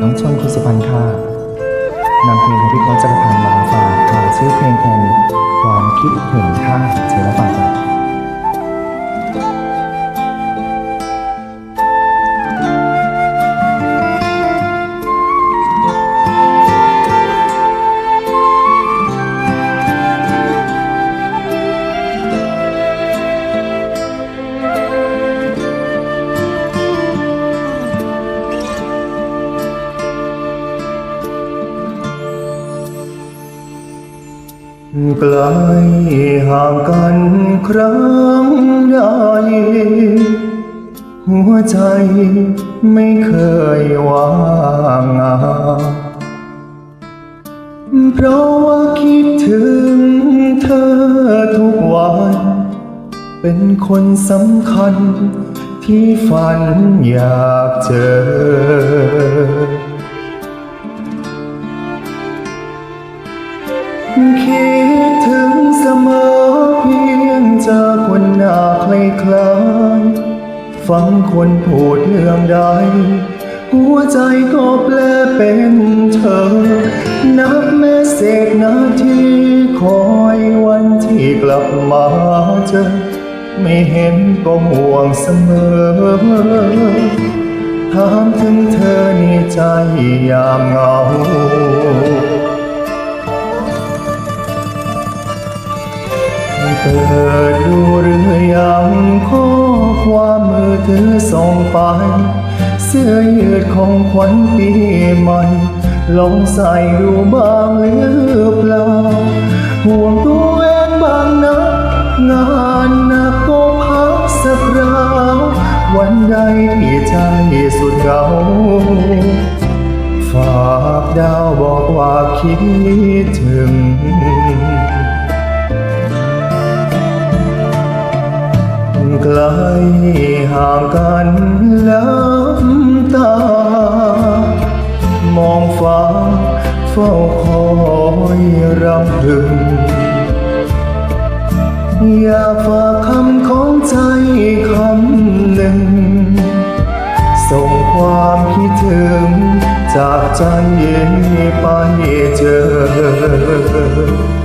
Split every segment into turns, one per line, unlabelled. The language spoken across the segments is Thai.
น้องชนคุณสุพรรณค่ะนำเพลงของพี่โก้จักรพันธ์มาฝากค่ะชื่อเพลงเพลงความคิดถึงค่ะเชิญรับฟังค่ะ ไกลห่างกันครั้งใดหัวใจไม่เคยว่างงานเพราะว่าคิดถึงเธอทุกวัน เป็นคนสำคัญที่ฝันอยากเจอ คิดถึงเสมอเพียงเจอคนหน้าคล้ายๆฟังคนพูดเรื่องใด หัวใจก็แปลเป็นเธอ นับแม้เศษนาทีคอยวันที่กลับมาเจอ ไม่เห็นก็ห่วงเสมอ ถามถึงเธอในใจยามเหงา เปิดดูหรือยังข้อความมือถือส่งไป เสื้อยืดของขวัญปีใหม่ ลองใส่ดูบ้างหรือเปล่า ห่วงตัวเองบ้างนะ งานนักก็พักสักคราววันใดที่ใจสุดเหงาฝากดาวบอกว่าคิดถึง ไกลห่างกันล้ำตา มองฟ้าเฝ้าคอยรำพึง อยากฝากคำของใจคำหนึ่ง ส่งความคิดถึง จากใจไปเจอ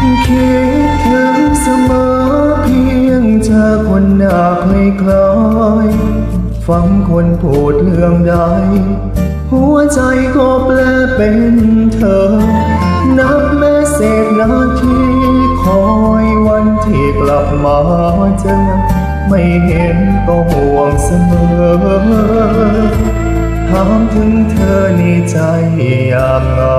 คิดถึงเสมอเพียงเจอคนหน้คล้ายฟังคนพูดเรื่องใด หัวใจก็แปลเป็นเธอ นับแม้เศษนาทีคอยวันที่กลับมาเจอไม่เห็นก็ห่วงเสมอถามถึงเธอในใจยามเหงา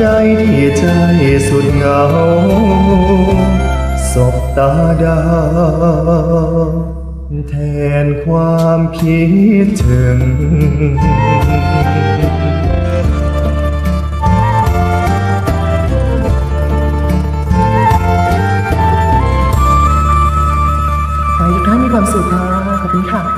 ใดที่ใจสุดเหงา สบตาดาแทนความคิดถึงให้ทุกท่านมีความสุขค่ะขอบคุณค่ะ